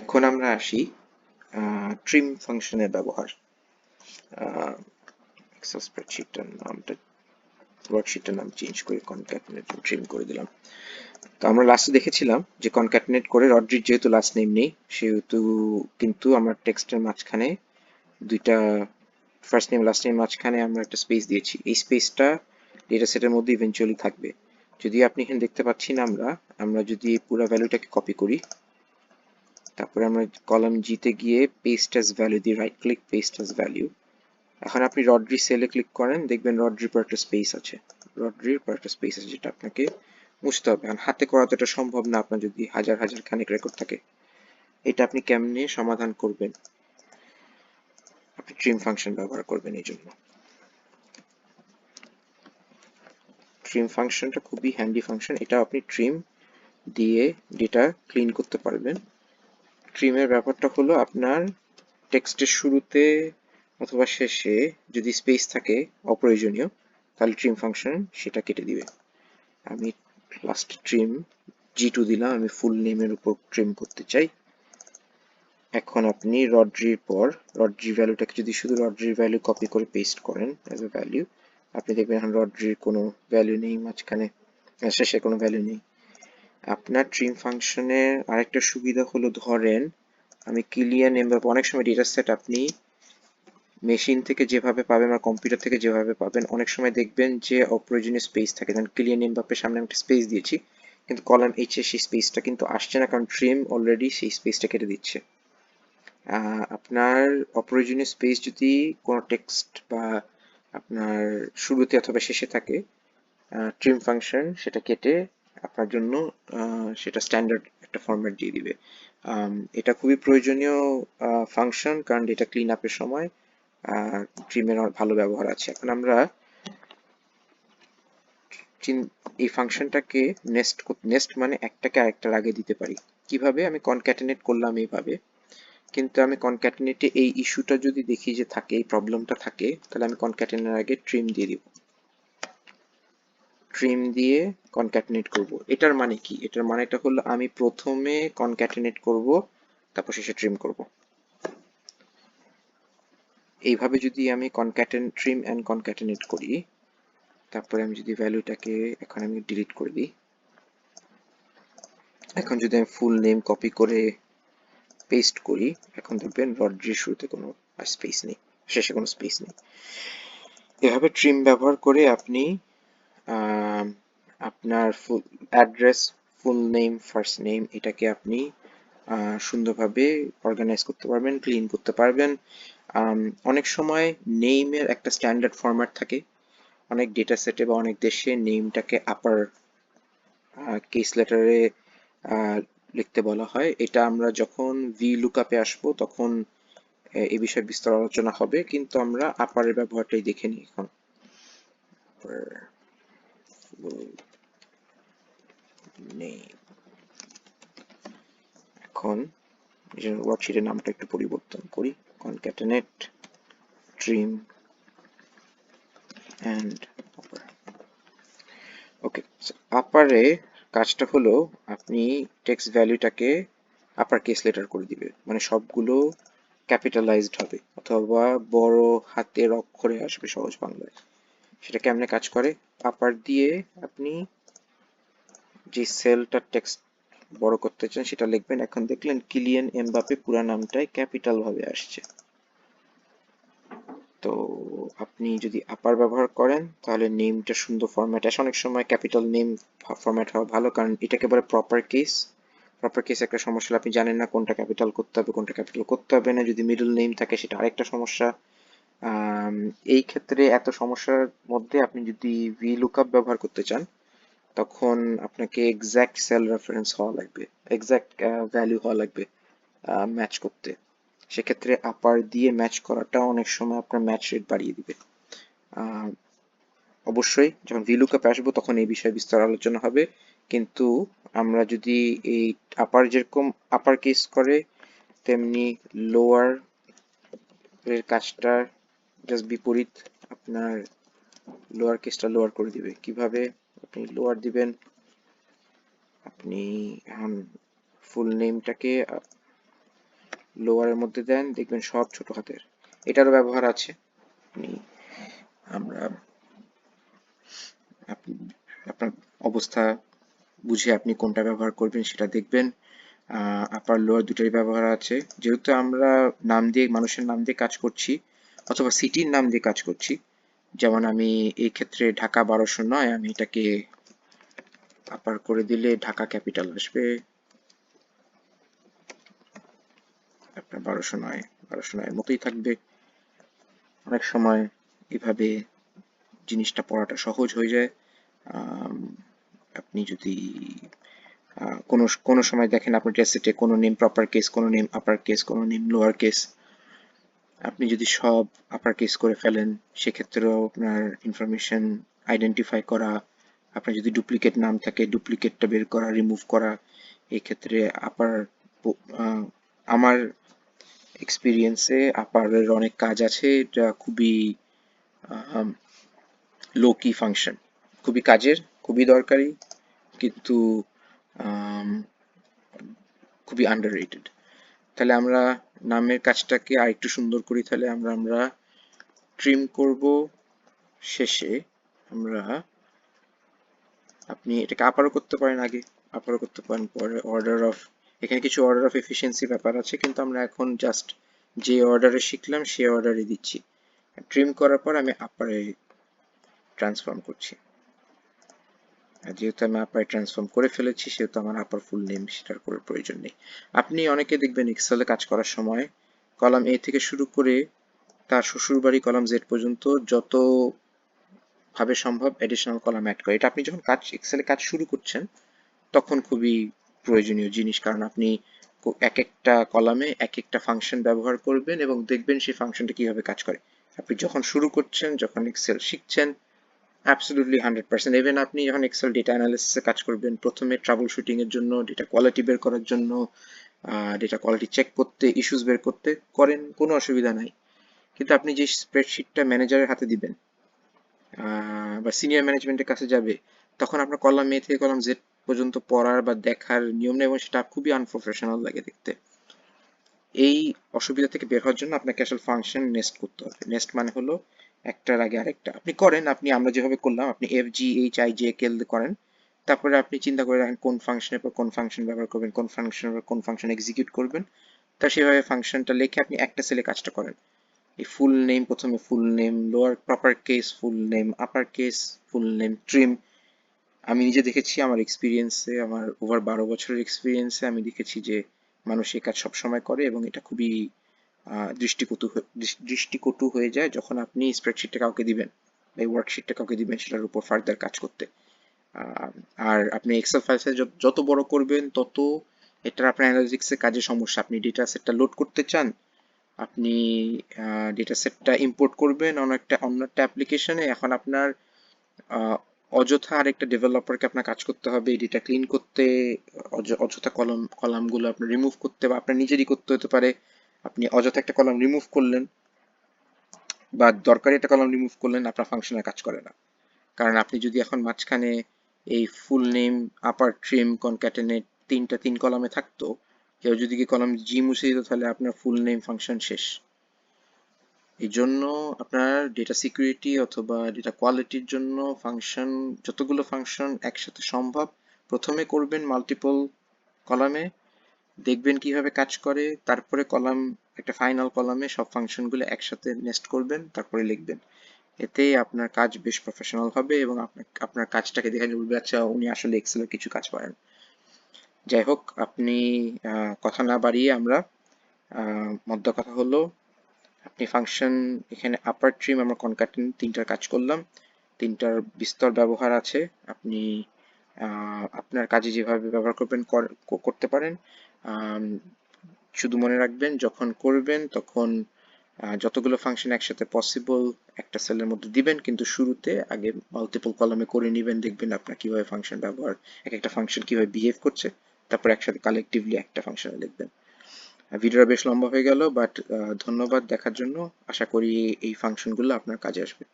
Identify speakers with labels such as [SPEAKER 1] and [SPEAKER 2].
[SPEAKER 1] এখন আমরা আসি ট্রিম ফাংশনের ব্যবহার। ওয়ার্কশিটটার নাম চেঞ্জ করে কনক্যাটনেট ট্রিম করে দিলাম। তো আমরা লাস্টে দেখেছিলাম যে কনক্যাটনেট করে যেহেতু লাস্ট নেম নেই, সেহেতু কিন্তু আমরা টেক্সটের মাঝখানে দুইটা ফার্স্ট নেম লাস্ট নেম মাঝখানে আমরা একটা স্পেস দিয়েছি। এই স্পেসটা ডেটা সেটের মধ্যে ইভেনচুয়ালি থাকবে। যদি আপনি এখানে দেখতে পাচ্ছি না আমরা আমরা যদি পুরো ভ্যালুটাকে কপি করি তারপরে আমরা কলাম জিতে গিয়ে পেস্ট অ্যাজ ভ্যালু দিয়ে right click paste as value এখন আপনি রড্রি সেলে ক্লিক করেন, দেখবেন রড্রির পর একটা স্পেস আছে। রড্রির পর একটা স্পেস আছে যেটা আপনাকে মুছতে হবে। কারণ হাতে করা তো এটা সম্ভব না, আপনার যদি হাজার হাজার খানিক রেকর্ড থাকে। এটা আপনি কেমনে সমাধান করবেন? আপনি ট্রিম ফাংশন ব্যবহার করবেন এই জন্য। ট্রিম ফাংশনটা খুবই হ্যান্ডি ফাংশন এটা আপনি ট্রিম দিয়ে ডেটা ক্লিন করতে পারবেন। ট্রিমের ব্যাপারটা হলো আপনার টেক্সটের শুরুতে অথবা শেষে যদি স্পেস থাকে অপ্রয়োজনীয়, তাহলে ট্রিম ফাংশন সেটা কেটে দিবে। আমি লাস্ট ট্রিম জি টু দিলাম, আমি ফুল নেমের উপর ট্রিম করতে চাই। এখন আপনি রড্রির পর রড্রি ভ্যালুটাকে যদি শুধু রড্রির ভ্যালু কপি করে পেস্ট করেন অ্যাজ এ ভ্যালু আপনি দেখবেন এখন রড্রির কোনো ভ্যালু নেই, মাঝখানে শেষে কোনো ভ্যালু নেই। আপনার ট্রিম ফাংশনের আরেকটা সুবিধা হলো ধরেন, আমি ক্লিয়ার নেম অনেক সময় ডেটা সেট আপনি মেশিন থেকে যেভাবে পাবেন বা কম্পিউটার থেকে যেভাবে পাবেন, অনেক সময় দেখবেন যে অপ্রয়োজনীয় স্পেস থাকে। যেমন ক্লিয়ার নেম বাপের সামনে আমি একটা স্পেস দিয়েছি, কিন্তু কলাম এইচ এ সেই স্পেসটা কিন্তু আসছে না, কারণ ট্রিম অলরেডি সেই স্পেসটা কেটে দিচ্ছে। আপনার অপ্রয়োজনীয় স্পেস যদি কোনো টেক্সট বা আপনার শুরুতে অথবা শেষে থাকে ট্রিম ফাংশন সেটা কেটে আপনার জন্য সেটা স্ট্যান্ডার্ড একটা ফরম্যাট দিয়ে দিবে। এটা খুবই প্রয়োজনীয় ফাংশন কারণ এটা ক্লিন আপের সময় ট্রিমের ভালো ব্যবহার আছে। এখন আমরা এই ফাংশনটাকে নেস্ট নেস্ট মানে একটাকে আরেকটার আগে দিতে পারি। কীভাবে? আমি কনক্যাটেনেট করলাম এইভাবে। কিন্তু আমি কনক্যাটেনেটে এই ইস্যুটা যদি দেখি যে থাকে, এই প্রবলেমটা থাকে, তাহলে আমি কনক্যাটেনের আগে ট্রিম দিয়ে দিব। ট্রিম দিয়ে কনক্যাটেনেট করব। এটার মানে কি? এটার মানেটা হলো আমি প্রথমে কনক্যাটিনেট করব, তারপর শেষে ট্রিম করব। এইভাবে যদি আমি কনক্যাটেন ট্রিম অ্যান্ড কনক্যাটিনেট করি, তারপরে আমি যদি ভ্যালুটাকে এখন আমি ডিলিট করে দিই। এখন যদি আমি ফুল নেম কপি করে পেস্ট করি, এখন দেখবেন রড্রির শুরুতে কোনো স্পেস নেই, শেষে কোনো স্পেস নেই। এভাবে ট্রিম ব্যবহার করে আপনি আপনার full address full name first name এটাকে আপনি সুন্দরভাবে অর্গানাইজ করতে পারবেন ক্লিন করতে পারবেন। অনেক সময় নেইমের একটা স্ট্যান্ডার্ড ফরম্যাট থাকে। অনেক ডেটা সেটে বা অনেক দেশে নেমটাকে আপার কেস লেটারে লিখতে বলা হয়। এটা আমরা যখন ভি লুকআপে আসব, তখন, এ বিষয়ে বিস্তর আলোচনা হবে, কিন্তু আমরা আপারের ব্যবহারটাই দেখে নিই এখন। এখন ওয়ার্কশিটের নামটা একটু পরিবর্তন করি। Trim, and upper. ওকে আপারে কাজটা হলো আপনি টেক্সট ভ্যালুটাকে আপার কেস লেটার করে দিবে মানে সবগুলো ক্যাপিটালাইজড হবে। অথবা বড় হাতের অক্ষরে আসবে সহজ বাংলায়। সেটা কেমনে কাজ করে? আপার দিয়ে আপনি যে সেলটার টেক্সট বড় করতে চান, সেটা লিখবেন। এখন দেখলেন কিলিয়ান এমবাপে পুরা নামটাই ক্যাপিটাল ভাবে আসছে। তো আপনি যদি আপার ব্যবহার করেন, তাহলে নেমটা সুন্দর ফরম্যাট আসে। অনেক সময় ক্যাপিটাল নেম ফরম্যাট হওয়া ভালো, কারণ এটাকে বলে প্রপার কেস প্রপার কেস একটা সমস্যা আপনি জানেন না কোনটা ক্যাপিটাল করতে হবে, কোনটা ক্যাপিটাল করতে হবে না। যদি মিডল নেম থাকে, সেটা আরেকটা সমস্যা। এই ক্ষেত্রে এত সমস্যার মধ্যে আপনি যদি ভি লুকআপ ব্যবহার করতে চান, তখন আপনাকে এক্স্যাক্ট সেল রেফারেন্স হওয়া লাগবে এক্স্যাক্ট ভ্যালু হওয়া লাগবে ম্যাচ করতে। সেক্ষেত্রে আপার দিয়ে ম্যাচ করাটা অনেক সময় আপনার ম্যাচ রেট বাড়িয়ে দিবে। অবশ্যই যখন ভি ভিলুকাপে আসব, তখন এই বিষয়ে বিস্তার আলোচনা হবে। কিন্তু আমরা যদি এই আপার যেরকম আপার কেস করে, তেমনি লোয়ার এর কাজটা জাস্ট বিপরীত আপনার লোয়ার কেসটা লোয়ার করে দিবে। কীভাবে আপনি লোয়ার দিবেন? আপনি ফুল নেমটাকে লোয়ারের মধ্যে দেন, দেখবেন সব ছোট হাতের। এটারও ব্যবহার আছে। আমরা আপনি- আপনার অবস্থা বুঝে আপনি কোনটা ব্যবহার করবেন সেটা দেখবেন। আপার লোয়ার দুটারই ব্যবহার আছে। যেহেতু আমরা নাম দিয়ে, মানুষের নাম দিয়ে কাজ করছি অথবা সিটির নাম দিয়ে কাজ করছি। যেমন আমি এই ক্ষেত্রে ঢাকা বারোশো নয়, আমি এটাকে আপার করে দিলে ঢাকা ক্যাপিটাল আসবে। আপনার বারোশো নয়, বারোশো নয়ের মতোই থাকবে। অনেক সময় এভাবে জিনিসটা পড়াটা সহজ হয়ে যায়। আপনি যদি কোনো কোনো সময় দেখেন আপনার ডেসেটে কোনো নেম প্রপার কেস কোনো নেম আপার কেস কোনো নেম লোয়ার কেস আপনি যদি সব আপার কেস করে ফেলেন, সেক্ষেত্রেও আপনার ইনফরমেশন আইডেন্টিফাই করা, আপনার যদি ডুপ্লিকেট নাম থাকে ডুপ্লিকেটটা বের করা রিমুভ করা এই ক্ষেত্রে আপার আমার এক্সপিরিয়েন্সে আপারের অনেক কাজ আছে, এটা খুবই লো কি ফাংশন খুবই কাজের, খুবই দরকারি, কিন্তু খুবই আন্ডার তাহলে আমরা নামের কাজটাকে আরেকটু সুন্দর করি, তাহলে আমরা আমরা ট্রিম করব শেষে। আমরা, আপনি এটাকে আপারও করতে পারেন আগে আপারও করতে পারেন পরে। অর্ডার অফ এখানে কিছু অর্ডার অফ এফিসিয়েন্সি ব্যাপার আছে, কিন্তু আমরা এখন জাস্ট যে অর্ডারে শিখলাম সেই অর্ডারে দিচ্ছি। ট্রিম করার পর আমি আপারে ট্রান্সফর্ম করছি। যেহেতু আমি আপার ট্রান্সফর্ম করে ফেলেছি, সেহেতু আমার আপার ফুল নেম সেটার করে প্রয়োজন নেই। আপনি অনেকে দেখবেন এক্সেলে কাজ করার সময় কলাম এ থেকে শুরু করে তার শ্বশুরবাড়ি কলাম জেড পর্যন্ত যত ভাবে সম্ভব এডিশনাল কলাম অ্যাড করে। এটা আপনি যখন কাজ এক্সেলে কাজ শুরু করছেন, তখন খুবই প্রয়োজনীয় জিনিস। কারণ আপনি এক একটা কলামে এক একটা ফাংশন ব্যবহার করবেন এবং দেখবেন সেই ফাংশনটা কীভাবে কাজ করে। আপনি যখন শুরু করছেন, যখন এক্সেল শিখছেন অ্যাবসলিউটলি হান্ড্রেড পার্সেন্ট ইভেন আপনি যখন এক্সেল ডেটা অ্যানালিসিসে কাজ করবেন, প্রথমে ট্রাবল এর জন্য ডেটা কোয়ালিটি বের করার জন্য ডেটা কোয়ালিটি চেক করতে ইস্যুস বের করতে করেন, কোনো অসুবিধা নাই। কিন্তু আপনি যে স্প্রেডশিটটা ম্যানেজারের হাতে দিবেন বা সিনিয়র ম্যানেজমেন্টের কাছে যাবে, তখন আপনার কলাম এ থেকে কলাম জেড পর্যন্ত পড়ার বা দেখার নিয়ম নেই এবং সেটা খুবই আনপ্রফেশনাল লাগে দেখতে। এই অসুবিধা থেকে বের হওয়ার জন্য আপনাকে আসলে ফাংশন নেস্ট করতে হবে। নেস্ট মানে হলো একটার আগে আরেকটা। আপনি করেন, আপনি আমরা যেভাবে করলাম, আপনি F G H I J কেল করেন। তারপরে আপনি চিন্তা করে রাখেন কোন ফাংশনের পর কোন ফাংশন ব্যবহার করবেন, কোন ফাংশনের পর কোন ফাংশন এক্সিকিউট করবেন। তা সেভাবে ফাংশনটা লিখে আপনি একটা সেলে কাজটা করেন। এই ফুল নেম প্রথমে full name lower proper case full name upper case full name trim আমি নিজে দেখেছি আমার এক্সপিরিয়েন্সে আমার ওভার বারো বছরের এক্সপিরিয়েন্সে আমি দেখেছি যে মানুষ এই কাজ সবসময় করে এবং এটা খুবই দৃষ্টিকটু দৃষ্টিকটু হয়ে যায় যখন আপনি স্প্রেডশিটটা কাউকে দিবেন বা ওয়ার্কশিটটা কাউকে দিবেন সেটার উপর ফার্দার কাজ করতে। আর আপনি এক্সেল ফাইল সাইজ যত বড় করবেন, তত এটার আপনার অ্যানালিটিক্সের কাজে সমস্যা। আপনি ডেটা সেটটা লোড করতে চান, আপনি ডেটা সেটটা ইম্পোর্ট করবেন অন্য একটা অন্য একটা অ্যাপ্লিকেশনে এখন আপনার অযথা আরেকটা ডেভেলপারকে আপনার কাজ করতে হবে ডেটা ক্লিন করতে, অযথা কলম কলামগুলো আপনার রিমুভ করতে বা আপনার নিজেরই করতে হতে পারে। আপনি অযথা একটা কলাম রিমুভ করলেন বা দরকারি একটা কলাম রিমুভ করলেন, আপনার ফাংশনের কাজ করে না। কারণ আপনি যদি এখন মাঝখানে এই ফুল নেম আপার ট্রিম কনক্যাটেনেট তিনটা তিন কলামে থাকতো, কেউ যদি কি কলাম জি মুছে দিত, তাহলে আপনার ফুল নেম ফাংশন শেষ। এই জন্য আপনার ডেটা সিকিউরিটি অথবা ডেটা কোয়ালিটির জন্য ফাংশন যতগুলো ফাংশন একসাথে সম্ভব, প্রথমে করবেন মাল্টিপল কলামে দেখবেন কীভাবে কাজ করে, তারপরে কলাম, একটা ফাইনাল কলামে সব ফাংশনগুলো একসাথে নেস্ট করবেন, তারপরে লিখবেন। এতে আপনার কাজ বেশ প্রফেশনাল হবে এবং আপনার কাজটাকে দেখে বলবে আচ্ছা উনি আসলে এক্সেলের কিছু কাজ পারেন যাই হোক, আপনি কথা না বাড়িয়ে আমরা মধ্য কথা হলো, আপনি ফাংশন এখানে আপার ট্রিম আমরা কনকাটেন তিনটার কাজ করলাম। তিনটার বিস্তর ব্যবহার আছে। আপনি আপনার কাজে যেভাবে ব্যবহার করবেন, কর- করতে পারেন। শুধু মনে রাখবেন, যখন করবেন, তখন যতগুলো ফাংশন একসাথে পসিবল একটা সেলের মধ্যে দিবেন, কিন্তু শুরুতে আগে মাল্টিপল কলামে করে নেবেন, দেখবেন আপনার কীভাবে ফাংশন ব্যবহার এক একটা ফাংশন কীভাবে বিহেভ করছে, তারপর একসাথে কালেকটিভলি একটা ফাংশনে লিখবেন। ভিডিওটা বেশ লম্বা হয়ে গেল বাট ধন্যবাদ দেখার জন্য। আশা করি এই ফাংশনগুলো আপনার কাজে আসবে।